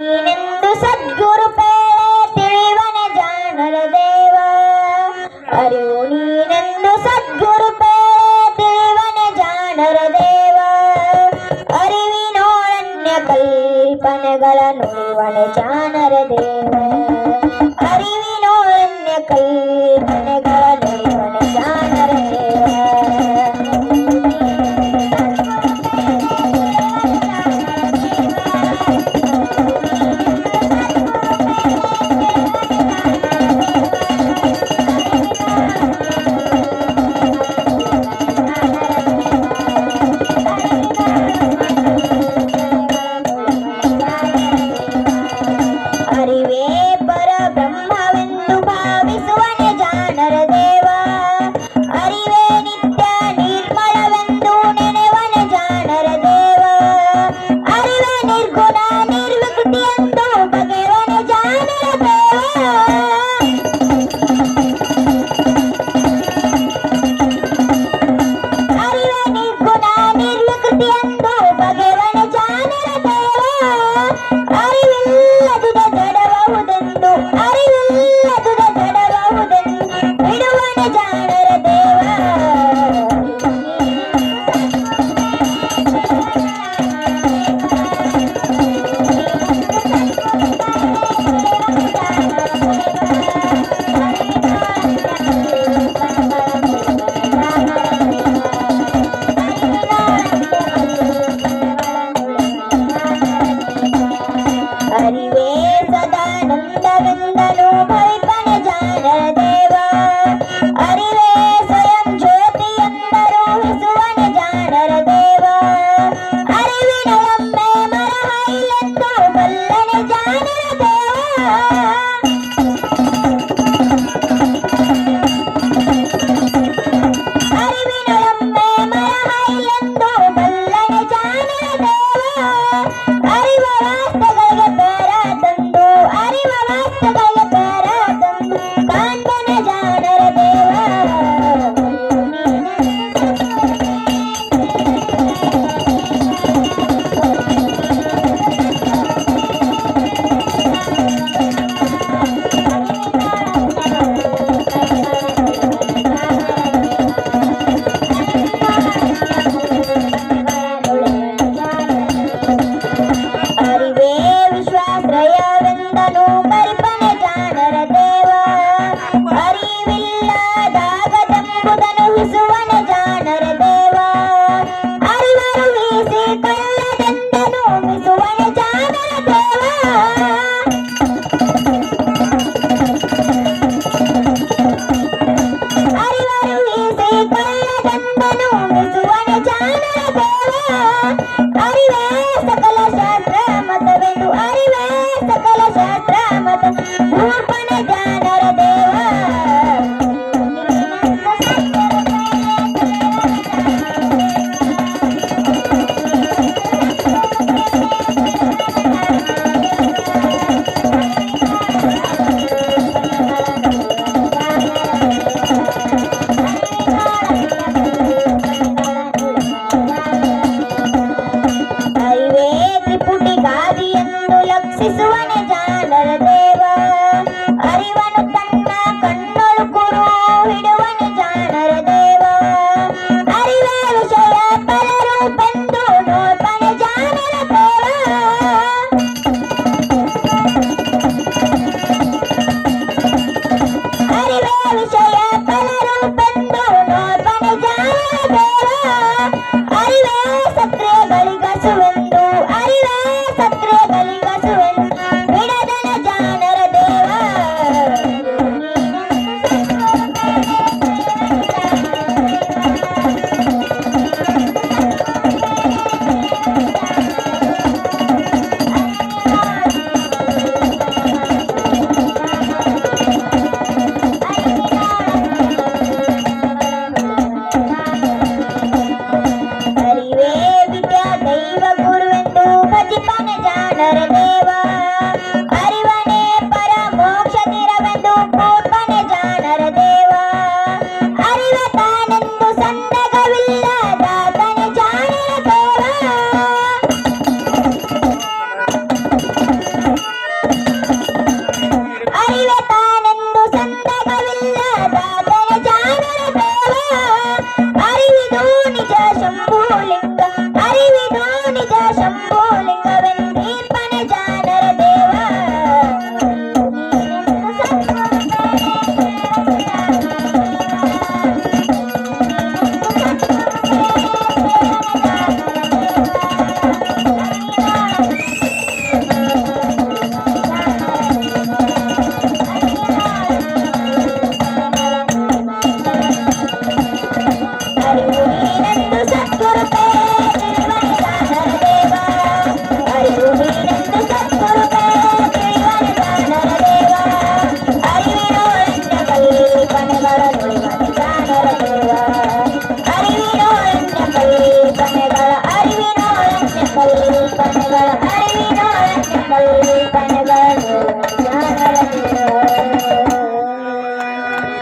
ನೀನೆಂದು ಸದ್ಗುರು ಪೇಳೆ ತಿಳಿವನ ಜಾನರ ದೇವ. ಅರಿವು ನೀನೆಂದು ಸದ್ಗುರು ಪೇಳೆ ತಿಳಿವನ ಜಾಣರ ದೇವ. ಅರಿವಿನೋರಣ್ಯ ಕಲ್ಪನೆಗಳ ನೋವನ ಜಾನರ ದೇವ. ಕೊಟ್ಟದ